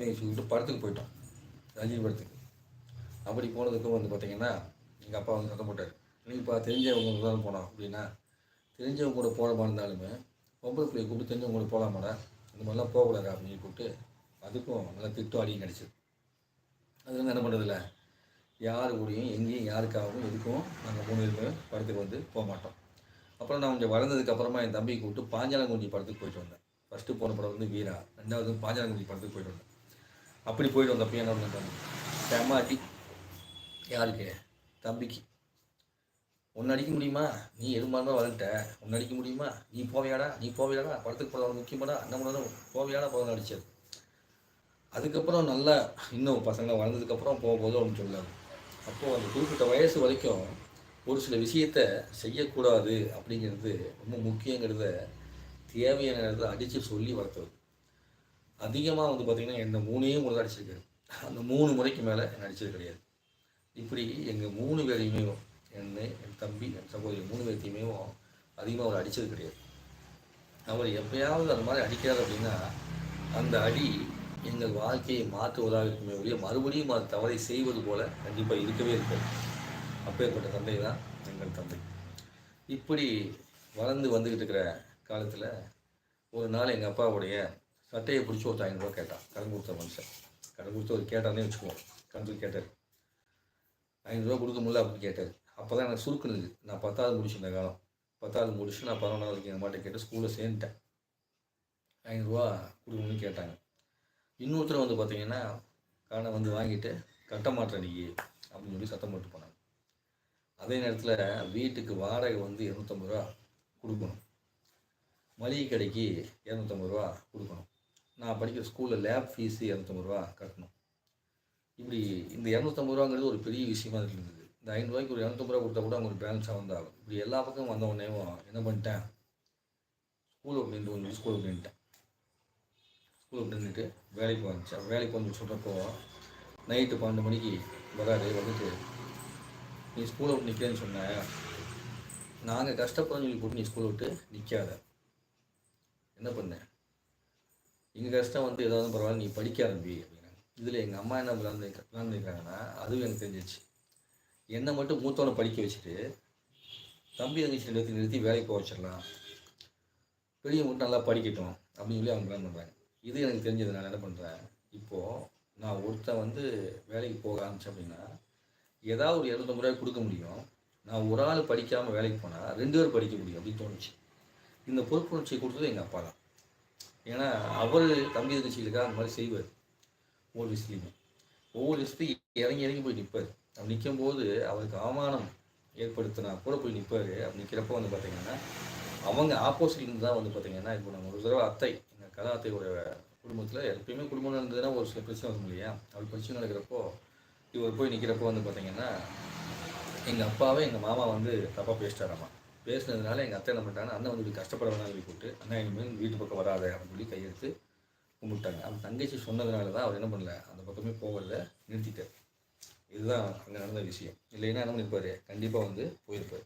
அப்படின்னு வச்சுக்கிட்டு படத்துக்கு போயிட்டோம். ரஜினி படத்துக்கு. அப்படி போனதுக்கும் வந்து பார்த்தீங்கன்னா எங்கள் அப்பா வந்து சத்தம் போட்டார். நீப்பா தெரிஞ்சவங்க கூட தான் போனோம் அப்படின்னா தெரிஞ்சவங்க கூட போகலாமா இருந்தாலுமே பொம்பளை பிள்ளைய கூப்பிட்டு தெரிஞ்சவங்க கூட போகலாமாடா இந்த மாதிரிலாம் போகக்கூடாது? அப்படின்னு கூப்பிட்டு அதுக்கும் நல்லா திட்டம் அடியும் கிடச்சிது அது வந்து என்ன பண்ணுறதில்ல யார் கூடயும் எங்கேயும் யாருக்காகவும் எதுக்கும் நாங்கள் மூணு பேருமே படத்துக்கு வந்து போக மாட்டோம். அப்புறம் நான் கொஞ்சம் வளர்ந்ததுக்கப்புறமா என் தம்பியை கூப்பிட்டு பாஞ்சாலங்குஞ்சி படத்துக்கு போயிட்டு வந்தேன். ஃபஸ்ட்டு போன படம் வந்து வீரா. ரெண்டாவது பாஞ்சாலங்குஞ்சி படத்துக்கு போயிட்டு வந்தேன். அப்படி போயிட்டு வந்தப்போ என்ன பண்ணுறாங்க செம்ம யாருக்கு? தம்பிக்கு. உன்னை அடிக்க முடியுமா? நீ எதுமா மாதிரி வளர்ந்துட்ட. உன்னை அடிக்க முடியுமா? நீ போவியாடா? நீ போவியாடா? படத்துக்கு போகிறவங்க முக்கியமாடா? அண்ணன் போவியாடா? போதும் அடிச்சது. அதுக்கப்புறம் நல்லா இன்னும் பசங்க வளர்ந்ததுக்கப்புறம் போகும்போது ஒன்று சொல்லுவாங்க அப்போது அந்த குறிப்பிட்ட வயசு வரைக்கும் ஒரு சில விஷயத்த செய்யக்கூடாது அப்படிங்கிறது ரொம்ப முக்கியங்கிறத தேவையானதை அடித்து சொல்லி வளர்த்துறது அதிகமாக வந்து பார்த்திங்கன்னா என்னை மூணே முறை அடிச்சிருக்காரு. அந்த மூணு முறைக்கு மேலே என்னை அடிச்சது கிடையாது. இப்படி எங்கள் மூணு பேரையுமே என்னை என் தம்பி என் சகோதரி மூணு பேர்த்தையுமே அதிகமாக அவர் அடித்தது கிடையாது. அவர் எப்பயாவது அந்த மாதிரி அடிக்கிறார் அப்படின்னா அந்த அடி எங்கள் வாழ்க்கையை மாற்றுவதாக இருக்குமே ஒழிய மறுபடியும் அது தவறை செய்வது போல் கண்டிப்பாக இருக்கவே இருக்காது. அப்பேற்பட்ட தந்தை தான் எங்கள் தந்தை. இப்படி வளர்ந்து வந்துக்கிட்டு இருக்கிற காலத்தில் ஒரு நாள் எங்கள் அப்பாவுடைய சட்டையை பிடிச்சி ஒரு ஐநூறுரூவா கேட்டான். கடன் கொடுத்த மனுஷன். கடன் கொடுத்து ஒரு கேட்டானே வச்சுக்குவோம் கடன் கேட்டார். ஐநூறுரூவா கொடுக்க முடியல அப்படின்னு கேட்டார். அப்போ தான் எனக்கு சுருக்குனுது நான் பத்தாவது முடிச்சிருந்த காலம். பத்தாவது முடிச்சு நான் பதினொன்றாவது எங்கள் மாட்டை கேட்டு ஸ்கூலில் சேர்ந்துட்டேன். ஐநூறுரூவா கொடுக்கணும்னு கேட்டாங்க. இன்னொருத்தர் வந்து பார்த்தீங்கன்னா கடனை வந்து வாங்கிட்டு கட்ட மாட்டேன் நீ அப்படின்னு சொல்லி சத்தம் போட்டு போனாங்க. அதே நேரத்தில் வீட்டுக்கு வாடகை வந்து இரநூத்தம்பது ரூபா கொடுக்கணும். மளிகை கடைக்கு இரநூத்தம்பது ரூபா கொடுக்கணும். நான் படிக்கிற ஸ்கூலில் லேப் ஃபீஸு இரநூத்தம்பது ரூபா கட்டணும். இப்படி இந்த இரநூத்தம்பது ரூபாங்கிறது ஒரு பெரிய விஷயமா இருந்தது. இந்த ஐநூறுரூவாய்க்கு ஒரு இரநூத்தம்பது ரூபா கொடுத்தா கூட அவங்களுக்கு பேலன்ஸாக வந்தாகும் இப்படி எல்லா பக்கமும் வந்த என்ன பண்ணிட்டேன்? ஸ்கூல் நின்று கொஞ்சம் ஸ்கூலுக்கு அப்படின்ட்டேன் ஸ்கூலுக்கு நின்றுட்டு வேலைக்கு வந்துச்சேன் வேலைக்கு வந்து சொல்கிறப்போ நைட்டு பன்னெண்டு மணிக்கு வராரு வந்துட்டு நீ ஸ்கூலை விட்டு நிற்கிறேன்னு சொன்ன. நாங்கள் கஷ்டப்படுறோம்னு சொல்லி போட்டு நீ ஸ்கூலை விட்டு நிற்காத என்ன பண்ணேன் எங்கள் கஷ்டம் வந்து ஏதாவது பரவாயில்ல நீ படிக்க ஆரம்பி அப்படின்னா இதில் எங்கள் அம்மா என்ன விளாண்டு விளாண்டுருக்காங்கன்னா அதுவும் எனக்கு தெரிஞ்சிச்சு என்னை மட்டும் மூத்தவனை படிக்க வச்சுட்டு தம்பி தங்கச்சி நிறுத்தி நிறுத்தி வேலைக்கு போக வச்சிடலாம். பெரிய மட்டும் நல்லா படிக்கட்டும் அப்படின்னு சொல்லி அவங்க பிளான் பண்ணுறாங்க இது எனக்கு தெரிஞ்சது. நான் என்ன பண்ணுறேன் இப்போது நான் ஒருத்தன் வந்து வேலைக்கு போக ஆரம்பித்தேன் அப்படின்னா ஏதாவது ஒரு இரநூத்தம்பது ரூபாய் கொடுக்க முடியும். நான் ஒரு ஆள் படிக்காமல் வேலைக்கு போனால் ரெண்டு பேர் படிக்க முடியும் அப்படின்னு தோணுச்சு. இந்த பொறுப்புணர்ச்சியை கொடுத்தது எங்கள் அப்பா தான் ஏன்னா அவர் தம்பி தங்கச்சிகளுக்காக அந்த மாதிரி செய்வார். ஒவ்வொரு விஷயத்துலையுமே ஒவ்வொரு விஷயத்தையும் இறங்கி இறங்கி போய் நிற்பார் அப்படி நிற்கும் போது அவருக்கு அவமானம் ஏற்படுத்தினா கூட போய் நிற்பார் அப்படி நிற்கிறப்போ வந்து பார்த்தீங்கன்னா அவங்க ஆப்போசிட்லேருந்து தான் வந்து பார்த்தீங்கன்னா இப்போ நம்ம ஒரு தடவை அத்தை எங்கள் கதா அத்தையோட குடும்பத்தில் எப்பயுமே குடும்பம் நடந்ததுன்னா ஒரு சில பிரச்சனை வரும் இல்லையா? அவர் பிரச்சனை நடக்கிறப்போ இவர் போய் நிற்கிறப்போ வந்து பார்த்தீங்கன்னா எங்கள் அப்பாவே எங்கள் மாமா வந்து தப்பாக பேசிட்டாராமா? பேசுனதுனால எங்கள் அத்தை என்ன பண்ணிட்டாங்க அண்ணன் வந்து இப்படி கஷ்டப்பட வேணாம் சொல்லி போட்டு அண்ணன் இனிமேல் வீட்டு பக்கம் வராத அப்படின்னு சொல்லி கையெழுத்து கும்பிட்டாங்க. அவன் தங்கச்சி சொன்னதுனால தான் அவர் என்ன பண்ணல அந்த பக்கமே போகிறத நிறுத்திட்டார். இதுதான் அங்கே நடந்த விஷயம். இல்லைன்னா என்ன பண்ணிருப்பார் கண்டிப்பாக வந்து போயிருப்பார்.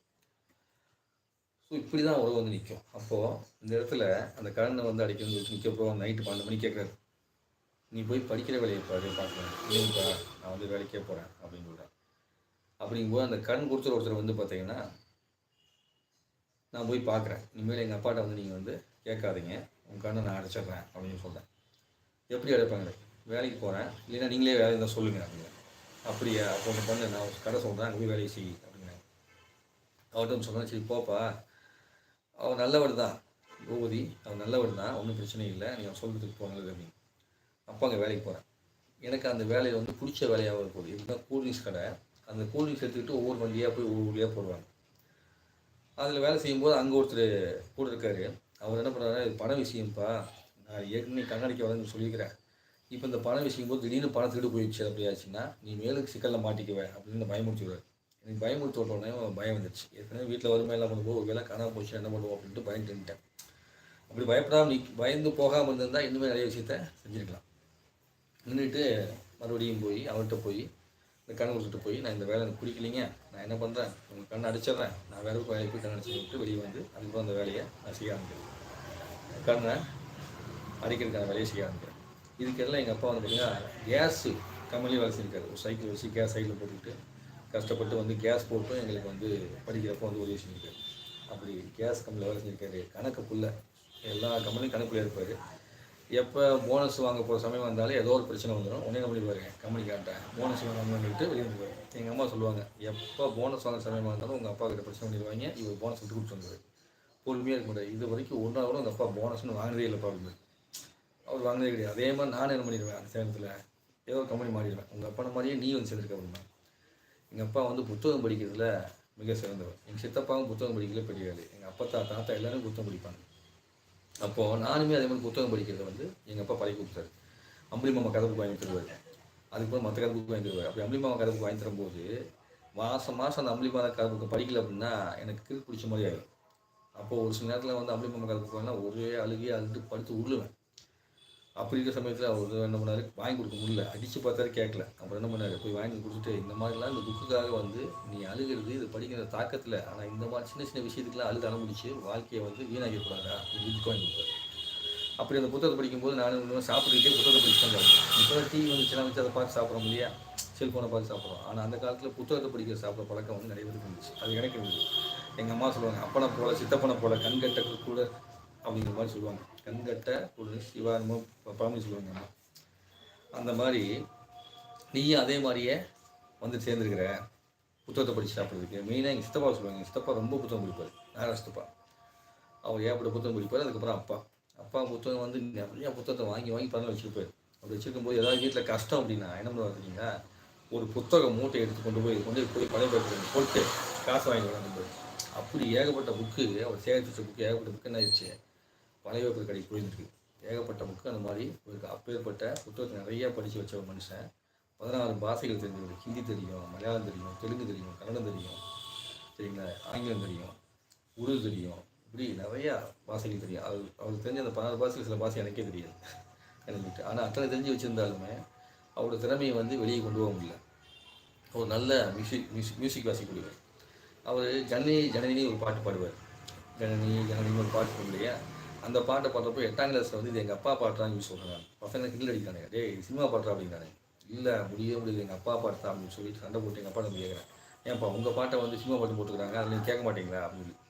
ஸோ இப்படி தான் உறவு வந்து நிற்கும் அப்போது இந்த இடத்துல அந்த கடனை வந்து அடிக்கணும்னு சொல்லி நிற்கிறப்போ நைட்டு பன்னெண்டு மணி கேட்குறாரு நீ போய் படிக்கிற வேலையை பாரு பார்க்குறேன் இல்லைங்கப்பா நான் வந்து வேலைக்கே போகிறேன் அப்படின்னு சொல்கிறேன் அப்படிங்கும்போது அந்த கடன் கொடுத்துற ஒருத்தர் வந்து பார்த்தீங்கன்னா நான் போய் பார்க்குறேன். இனிமேல் எங்கள் அப்பாட்ட வந்து நீங்கள் வந்து கேட்காதீங்க. உங்கள் நான் அடைச்சிட்றேன் அப்படின்னு சொல்கிறேன் எப்படி அடைப்பாங்க? வேலைக்கு போகிறேன் இல்லைன்னா நீங்களே வேலை இருந்தால் சொல்லுங்கள் அப்படிங்க அப்படியா? அப்போ ஒன்று பண்ணு நான் கடை சொல்கிறேன் அங்கே போய் வேலையை செய் அப்படிங்க அவர்கிட்ட சொன்னேன். சரி போப்பா. அவன் நல்லவர் தான். பூபதி அவன் நல்லவர் தான். ஒன்றும் பிரச்சனை இல்லை. நீ அவன் சொல்கிறதுக்கு போனது அப்படின்னு. அப்போ அங்கே வேலைக்கு போகிறேன் எனக்கு அந்த வேலையை வந்து பிடிச்ச வேலையாக இருக்கும். இதுதான் கூல்ட்ரிங்க்ஸ் கடை. அந்த கூல்ட்ரிங்க்ஸ் எடுத்துக்கிட்டு ஒவ்வொரு வண்டியாக போய் ஒவ்வொரு வழியாக போடுவாங்க. அதில் வேலை செய்யும்போது அங்கே ஒருத்தர் கூட இருக்காரு. அவர் என்ன பண்ணுறாரு இது பண விஷயம்ப்பா. நான் ஏற்கனவே கண்ணாடிக்க வரேன்னு சொல்லியிருக்கிறேன். இப்போ இந்த பணம் விஷயம் போது திடீர்னு பணம் திருடு போயிடுச்சு அப்படி ஆச்சுன்னா நீ மேலுக்கு சிக்கலில் மாட்டிக்குவேன் அப்படின்னு பயமுறுத்தி விடுவார் எனக்கு பயமுறுத்தி விட்ட உடனே பயம் வந்துருச்சு. ஏற்கனவே வீட்டில் வறுமை எல்லாம் பண்ணும்போது ஒரு வேலை காணாம போச்சு என்ன பண்ணுவோம் அப்படின்ட்டு பயந்துட்டேன் அப்படி பயப்படாமல் நீ பயந்து போகாமல் இருந்திருந்தால் இன்னுமே நிறைய விஷயத்த செஞ்சுருக்கலாம். நின்றுட்டு மறுபடியும் போய் அவர்கிட்ட போய் இந்த கண் கொடுத்துட்டு போய் நான் இந்த வேலை எனக்கு பிடிக்கலைங்க. நான் என்ன பண்ணுறேன் உங்கள் கண்ணை அடிச்சிடுறேன். நான் வேற வேலைக்கு போய் கண் வெளியே வந்து அதுக்கப்புறம் அந்த வேலையை நான் செய்ய ஆரம்பிக்கிறேன். கண்ணை அடிக்கிறதுக்கான வேலையை செய்ய ஆரம்பிக்கிறேன். இதுக்கெல்லாம் எங்கள் அப்பா வந்து பார்த்தீங்கன்னா கேஸு கம்பெனி வேலை செஞ்சிருக்காரு. ஒரு சைக்கிள் வச்சு கேஸ் சைக்கிள் போட்டுக்கிட்டு கஷ்டப்பட்டு வந்து கேஸ் போட்டும் எங்களுக்கு வந்து படிக்கிறப்போ வந்து உதவி செஞ்சிருக்காரு. அப்படி கேஸ் கம்பெனியில் வேலை செஞ்சிருக்காரு. கணக்கு புள்ள எல்லா கம்பெனியும் கணக்குள்ளே இருப்பார். எப்போ போனஸ் வாங்க போகிற சமயம் வந்தாலும் ஏதோ ஒரு பிரச்சனை வந்துடும் உடனே போயிருக்கேன். கம்பெனி காட்டேன் போனஸ் வாங்கணும்னுட்டு வெளியே வந்துடுவார் எங்கள் அம்மா சொல்லுவாங்க எப்போ போனஸ் வாங்க சமயம் வந்தாலும் உங்கள் அப்பா கிட்ட பிரச்சனை பண்ணிடுவாங்க. இவர் போனஸ் விட்டு கொடுத்து வந்துடுவார் பொறுமையாக இருக்க முடியாது இது வரைக்கும் ஒரு நாள் கூட உங்கள் அப்பா போனஸ்னு வாங்கினதே இல்லைப்பா அப்படின்னு அவர் வாங்கினதே கிடையாது. அதே மாதிரி நானும் என்ன பண்ணிடுவேன் அந்த சேலத்தில் ஏதோ ஒரு கம்பெனி மாறிடுவேன். உங்கள் அப்பா மாதிரியே நீ வந்து சேர்ந்துருக்க அப்படின்னா எங்கள் அப்பா வந்து புத்தகம் படிக்கிறதுல மிக சிறந்தவர். எங்கள் சித்தப்பாவும் புத்தகம் படிக்கல பெரிய எங்கள் அப்பா தா தாத்தா எல்லாரும் புத்தகம் படிப்பாங்க. அப்போது நானுமே அதே மாதிரி புத்தகம் படிக்கிறத வந்து எங்கள் அப்பா பழகி கொடுத்தாரு. அம்பளிமாமா கதை புக் வாங்கி தருவார் அதுக்கப்புறம் மற்ற கதை புக் வாங்கி தருவார். அப்படி அம்பளிமாமா கதை புக் வாங்கி தரும்போது மாதம் மாதம் அந்த அம்பளிமாமா கதை புக்கை படிக்கல அப்படின்னா எனக்கு கிறுக்கு பிடிச்ச மாதிரி ஆகிடும் அப்போது ஒரு சில நேரத்தில் வந்து அம்பளிமாமா கதை புக் வாங்கினா ஒரே அழுகி அழுது படுத்து உருளுவேன். அப்படி இருக்கிற சமயத்தில் அவர் என்ன பண்ணார்? வாங்கி கொடுக்க முடியல. அடித்து பார்த்தாரு கேட்கல. அப்புறம் என்ன பண்ணார்? போய் வாங்கி கொடுத்துட்டு இந்த மாதிரிலாம் இந்த புக்குக்காக வந்து நீ அழுகிறது இது படிக்கிற தாக்கத்தில். ஆனால் இந்த மாதிரி சின்ன சின்ன விஷயத்துக்குலாம் அழுது அனுப்பிச்சு வாழ்க்கையை வந்து வீணாக்கக்கூடாதா புக்கு வாங்கி கொடுத்தாரு. அப்படி அந்த புத்தகத்தை படிக்கும்போது நான் இன்னும் சாப்பிட்டுக்கிட்டே புத்தகத்தை படிச்சு தான் இப்போ டிவி வந்துச்சுன்னா வச்சு அதை பார்த்து சாப்பிட்றோம் இல்லையா? செல்ஃபோனை பார்த்து சாப்பிட்றோம். ஆனால் அந்த காலத்தில் புத்தகத்தை படிக்கிற சாப்பிட்ற பழக்கம் வந்து நிறைய பேருக்கு இருந்துச்சு. அது எனக்கு இருந்துச்சு எங்கள் அம்மா சொல்லுவாங்க அப்பனை போல சித்தப்பனை போல கண்கட்ட கூட அப்படிங்கிற மாதிரி சொல்லுவாங்க. கண்கட்ட கூட. சிவானமோ பழமொழி சொல்லுவாங்க. அந்த மாதிரி நீயும் அதே மாதிரியே வந்து சேர்ந்துருக்கிற. புத்தகத்தை படித்து சாப்பிட்றதுக்கு. மெயினாக எங்கள் சித்தப்பா சொல்லுவாங்க. எங்கள் சித்தப்பா ரொம்ப புத்தகம் படிப்பார். நேரம் சித்தப்பா. அவர் ஏற்பட்ட புத்தகம் படிப்பார்? அதுக்கப்புறம் அப்பா. அப்பா புத்தகம் வந்து நிறைய புத்தகத்தை வாங்கி வாங்கி பண்ண வச்சுருப்பார். அப்படி வச்சுருக்கும்போது ஏதாவது வீட்டில் கஷ்டம் அப்படின்னா என்ன பண்ணுவாங்க ஒரு புத்தக மூட்டை எடுத்து கொண்டு போய் கொண்டு போய் போய் பழைய பேப்பர் போட்டு காசு வாங்கி வந்து அப்படி ஏகப்பட்ட புக்கு அவர் சேகரித்து வச்ச புக்கு ஏகப்பட்ட புக்கு என்ன ஆயிடுச்சு? பழைய கடை கடைக்கு ஏகப்பட்ட புக்கு அந்த மாதிரி ஒரு அப்பேற்பட்ட புத்தகத்தை நிறையா படித்து வச்ச ஒரு மனுஷன். பதினாறு பாஷைகள் தெரிஞ்சவர். ஹிந்தி தெரியும் மலையாளம் தெரியும் தெலுங்கு தெரியும் கன்னடம் தெரியும் சரிங்களா? ஆங்கிலம் தெரியும் உருது தெரியும். இப்படி நிறையா பாஷைகள் தெரியும். அவர் அவருக்கு தெரிஞ்ச அந்த பதினாறு பாஷைகள் சில பாஷை எனக்கே தெரியாது. எனக்கு ஆனால் அத்தனை தெரிஞ்சு வச்சுருந்தாலுமே அவரோட திறமையை வந்து வெளியே கொண்டு போக முடியல. ஒரு நல்ல மியூசிக் மியூசிக் மியூசிக் வாசிக்கூடியவர் அவர் ஜனனி ஜனனி ஒரு பாட்டு பாடுவார். ஜனனி ஜனனி ஒரு பாட்டு இல்லையா? அந்த பாட்டை பாடுறப்போ எட்டாம் கிளாஸில் வந்து இது எங்கள் அப்பா பாட்டுறான்னு சொல்கிறாங்க பசங்க கிண்டில் அடிக்கிறாங்க டேய் இது சினிமா பாட்டுறா அப்படிங்கிறாங்க இல்லை முடியவே முடியுது எங்கள் அப்பா பாட்டு அப்படின்னு சொல்லி சண்டை போட்டு எங்கள் அப்பா நம்ம கேட்குறேன் ஏன்ப்பா உங்கள் பாட்டை வந்து சினிமா பாட்டு போட்டுக்கிறாங்க அதில் நீங்கள் கேட்க மாட்டீங்களா அப்படின்னு சொல்லி.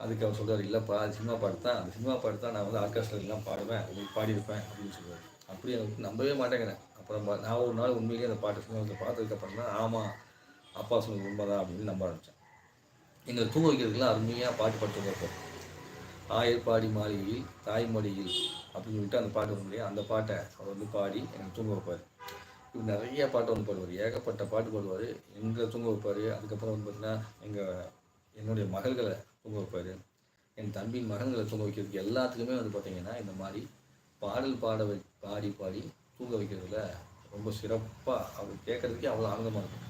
அதுக்கு அவர் சொல்கிறார் இல்லைப்பா அது சினிமா பாட்டு தான். அந்த சினிமா பாட்டு தான் நான் வந்து ஆர்கெஸ்ட்ரா எல்லாம் பாடுவேன் உங்களுக்கு பாடியிருப்பேன் அப்படின்னு சொல்லுவார் அப்படி எனக்கு நம்பவே மாட்டேங்கிறேன். அப்புறம் பா- நான் ஒரு நாள் உண்மையிலேயே அந்த பாட்டு சினிமாவில் பார்த்ததுக்கப்புறம் தான் ஆமாம் அப்பா சொன்னது உண்மைதான் அப்படின்னு நம்ப ஆரம்பித்தேன் எங்களை தூங்க வைக்கிறதுக்குலாம் அருமையாக பாட்டு பாட்டு வைப்போம் ஆயர்பாடி மாளிகையில் தாய்மொழியில் அப்படின்னு சொல்லிட்டு அந்த பாட்டு வரும் இல்லையா? அந்த பாட்டை அவர் வந்து பாடி எனக்கு தூங்க வைப்பார். இவர் நிறைய பாட்டு வந்து பாடுவார். ஏகப்பட்ட பாட்டு பாடுவார். எங்களை தூங்க வைப்பார். அதுக்கப்புறம் வந்து பார்த்திங்கன்னா எங்கள் என்னுடைய மகள்களை தூங்க வைப்பார். என் தம்பியின் மகன்களை தூங்க வைக்கிறதுக்கு எல்லாத்துக்குமே வந்து பார்த்தீங்கன்னா இந்த மாதிரி பாடல் பாட வை பாடி பாடி தூங்க வைக்கிறதுல ரொம்ப சிறப்பாக அவர் கேட்குறதுக்கே அவ்வளோ ஆனந்தமாக இருக்கும்.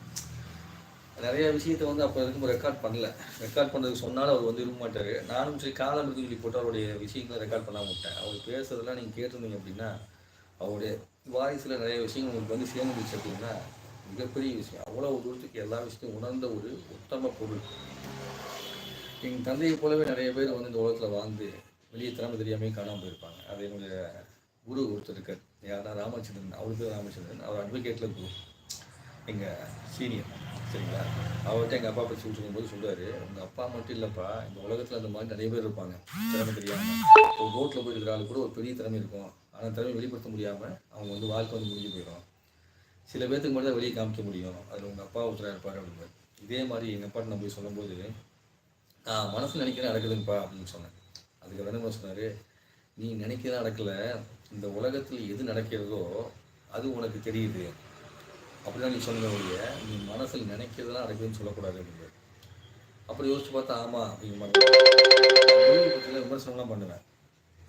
நிறைய விஷயத்த வந்து அப்போ இருக்கும் ரெக்கார்ட் பண்ணல. ரெக்கார்ட் பண்ணுறதுக்கு சொன்னாலும் அவர் வந்து இருக்க மாட்டார். நானும் சரி காலம் இருக்குன்னு சொல்லி போட்டு அவருடைய விஷயங்களை ரெக்கார்ட் பண்ணாம விட்டேன். அவர் பேசுறதெல்லாம் நீங்கள் கேட்டிருந்தீங்க அப்படின்னா அவருடைய வாய்ஸில் நிறைய விஷயங்கள் உங்களுக்கு வந்து சேர்ந்துச்சு அப்படின்னா மிகப்பெரிய விஷயம். அவ்வளோ தூரத்துக்கு எல்லா விஷயத்தையும் உணர்ந்த ஒரு உத்தம பொருள். எங்கள் தந்தையை போலவே நிறைய பேர் வந்து இந்த உலகத்தில் வாழ்ந்து வெளியே திறமை தெரியாமே காணாமல் போயிருப்பாங்க. அது என்னுடைய குரு ஒருத்தர் இருக்கார். யாருன்னா ராமச்சந்திரன். அவருக்கு ராமச்சந்திரன். அவர் அட்வொகேட்டில் குரு. எங்கள் சீனியர் சரிங்களா? அவர்கிட்ட எங்கள் அப்பா பற்றி சொல்லும்போது சொல்லுவார் உங்கள் அப்பா மட்டும் இல்லைப்பா இந்த உலகத்தில் அந்த மாதிரி நிறைய பேர் இருப்பாங்க. திறமை தெரியாமல் ஒரு ரோட்டில் போய் இருக்கிற ஆளு கூட ஒரு பெரிய திறமை இருக்கும். ஆனால் திறமை வெளிப்படுத்த முடியாமல் அவங்க வந்து வாழ்க்கை வந்து முடிஞ்சு போயிடும். சில பேர்த்துக்கு மட்டும் தான் வெளியே காமிக்க முடியும். அதில் உங்கள் அப்பா ஒருத்தராக இருப்பார் அப்படின்னு. இதே மாதிரி எங்கள் அப்பாட்ட நான் போய் சொல்லும்போது நான் மனசில் நினைக்கிறேன் நடக்குதுங்கப்பா அப்படின்னு சொன்னேன். அதுக்கு அவர் சொன்னார் நீ நினைக்கிறதா நடக்கல. இந்த உலகத்தில் எது நடக்கிறதோ அது உனக்கு தெரியுது. அப்படிதான் நீ சொன்ன ஒழிய நீ மனசில் நினைக்கிறதெல்லாம் நடக்குதுன்னு சொல்லக்கூடாது அப்படிங்கிறது அப்படி யோசிச்சு பார்த்தா ஆமாம் அப்படிங்கிற மாதிரி குருவை பற்றிலாம் விமர்சனம்லாம் பண்ணுவேன்.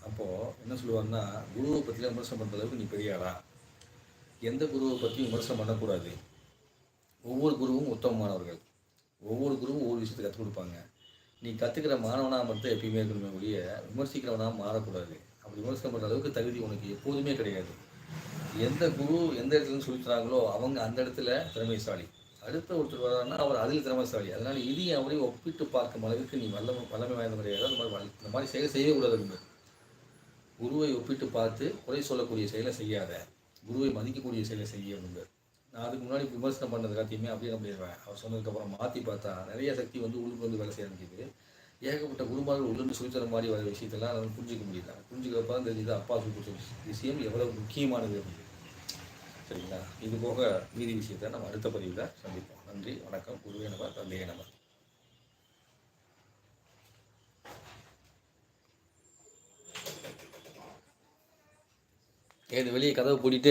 அப்போது என்ன சொல்லுவாங்கன்னா குருவை பற்றிலாம் விமர்சனம் பண்ணுற அளவுக்கு நீ பெரிய எந்த குருவை பற்றியும் விமர்சனம் பண்ணக்கூடாது. ஒவ்வொரு குருவும் உத்தமமானவர்கள். ஒவ்வொரு குருவும் ஒவ்வொரு விஷயத்தை கற்றுக் கொடுப்பாங்க. நீ கற்றுக்கிற மாணவனாக மட்டும் எப்பயுமே இருக்கணுமே ஒழிய விமர்சிக்கிறவனாக மாறக்கூடாது. அப்படி விமர்சனம் பண்ணுற அளவுக்கு தகுதி உனக்கு எப்போதுமே கிடையாது. எந்த குரு எந்த இடத்துல இருந்து தராங்களோ அவங்க அந்த இடத்துல திறமைசாலி. அடுத்த ஒருத்தர் வர்றாருன்னா அவர் அதில் திறமைசாலி. அதனால இதையும் அவரையும் ஒப்பிட்டு பார்க்கும் அளவுக்கு நீ வல்லமை வல்லமை வாய்ந்த முறையாக அந்த மாதிரி இந்த மாதிரி செயல் செய்யவே கூடாது குருவை ஒப்பிட்டு பார்த்து குறை சொல்லக்கூடிய செயலை செய்யாத குருவை மதிக்கக்கூடிய செயலை செய்ய அப்படின்றார் நான் அதுக்கு முன்னாடி விமர்சனம் பண்ணது எல்லாத்தையுமே அப்படியே நம்பிடுவேன் அவர் சொன்னதுக்கப்புறம் மாற்றி பார்த்தா நிறைய சக்தி வந்து உள்ளுக்கு வந்து வேலை செய்ய ஆரம்பிக்குது. ஏகப்பட்ட குருமார்கள் உள்ளுந்து சொல்லித்தர மாதிரி வர விஷயத்தெல்லாம் நம்ம புரிஞ்சிக்க முடியல. புரிஞ்சுக்கிறப்ப தான் தெரியுது அப்பா சொல்லி விஷயம் எவ்வளவு முக்கியமானது அப்படின்னு. சரிங்களா? இது போக மீதி விஷயத்தை நம்ம அடுத்த பதிவில் சந்திப்போம். நன்றி வணக்கம். குருவே நம்ம தந்தையே நம்ம ஏது வெளியே கதவை பூட்டிட்டு